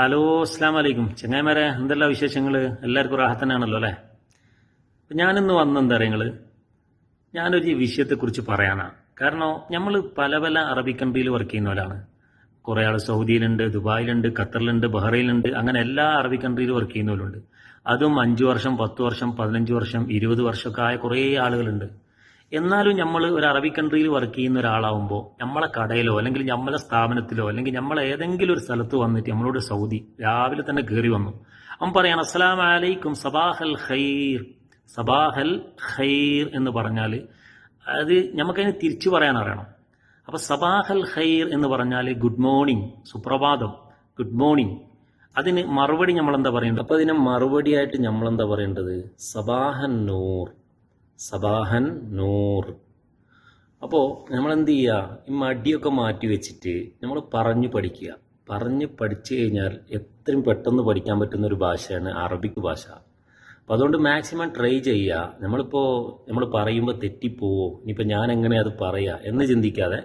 Hello അസ്ലാം വലൈക്കും ചങ്ങായിമാരെ എന്തെല്ലാം വിശേഷങ്ങൾ എല്ലാവർക്കും റാഹത്തനാണല്ലോ അല്ലേ? അപ്പം ഞാനിന്ന് വന്നെന്താ പറയുക ഞാനൊരു വിഷയത്തെക്കുറിച്ച് പറയാനാണ് കാരണം നമ്മൾ പല പല അറബി കൺട്രിയിൽ വർക്ക് ചെയ്യുന്നവരാണ്. കുറേ ആൾ സൗദിയിലുണ്ട് ദുബായിലുണ്ട് ഖത്തറിലുണ്ട് ബഹ്റൈനിലുണ്ട് അങ്ങനെ എല്ലാ അറബി കൺട്രിയിലും വർക്ക് ചെയ്യുന്നവരുണ്ട്. അതും അഞ്ച് വർഷം പത്ത് വർഷം പതിനഞ്ച് വർഷം ഇരുപത് വർഷമൊക്കെ ആയ കുറേ ആളുകളുണ്ട്. എന്നാലും നമ്മൾ ഒരു അറബി കൺട്രിയിൽ വർക്ക് ചെയ്യുന്ന ഒരാളാവുമ്പോൾ നമ്മളെ കടയിലോ അല്ലെങ്കിൽ നമ്മളെ സ്ഥാപനത്തിലോ അല്ലെങ്കിൽ നമ്മൾ ഏതെങ്കിലും ഒരു സ്ഥലത്ത് വന്നിട്ട് നമ്മളോട് സൗദി രാവിലെ തന്നെ കയറി വന്നു. അവൻ പറയാണ് അസ്സലാം അലൈക്കും സബാഹൽ ഖൈർ. സബാഹൽ ഖൈർ എന്ന് പറഞ്ഞാൽ അത് നമുക്കതിന് തിരിച്ചു പറയാൻ അറിയണം. അപ്പൊ സബാഹൽ ഖൈർ എന്ന് പറഞ്ഞാൽ ഗുഡ് മോർണിംഗ് സുപ്രഭാതം ഗുഡ് മോർണിംഗ് അതിന് മറുപടി നമ്മൾ എന്താ പറയേണ്ടത്? അപ്പൊ അതിന് മറുപടിയായിട്ട് നമ്മൾ എന്താ പറയേണ്ടത്? സബാഹൻ നൂർ. സബാഹൻ നൂർ. അപ്പോൾ നമ്മൾ എന്ത് ചെയ്യുക ഈ മടിയൊക്കെ മാറ്റി വെച്ചിട്ട് നമ്മൾ പറഞ്ഞു പഠിക്കുക. പറഞ്ഞ് പഠിച്ചു കഴിഞ്ഞാൽ എത്രയും പെട്ടെന്ന് പഠിക്കാൻ പറ്റുന്ന ഒരു ഭാഷയാണ് അറബിക് ഭാഷ. അപ്പോൾ അതുകൊണ്ട് മാക്സിമം ട്രൈ ചെയ്യുക. നമ്മളിപ്പോൾ നമ്മൾ പറയുമ്പോൾ തെറ്റിപ്പോവോ? ഇനിയിപ്പോൾ ഞാൻ എങ്ങനെ അത് പറയുക എന്ന് ചിന്തിക്കാതെ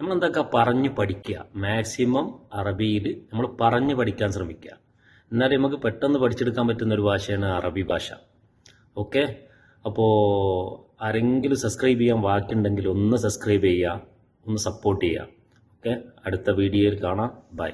നമ്മൾ എന്താക്കുക പറഞ്ഞു പഠിക്കുക. മാക്സിമം അറബിയിൽ നമ്മൾ പറഞ്ഞു പഠിക്കാൻ ശ്രമിക്കുക. എന്നാലും നമുക്ക് പെട്ടെന്ന് പഠിച്ചെടുക്കാൻ പറ്റുന്ന ഒരു ഭാഷയാണ് അറബി ഭാഷ. ഓക്കെ? അപ്പോൾ ആരെങ്കിലും സബ്സ്ക്രൈബ് ചെയ്യാൻ ബാക്കിയുണ്ടെങ്കിൽ ഒന്ന് സബ്സ്ക്രൈബ് ചെയ്യുക ഒന്ന് സപ്പോർട്ട് ചെയ്യുക. ഓക്കെ അടുത്ത വീഡിയോയിൽ കാണാം. ബൈ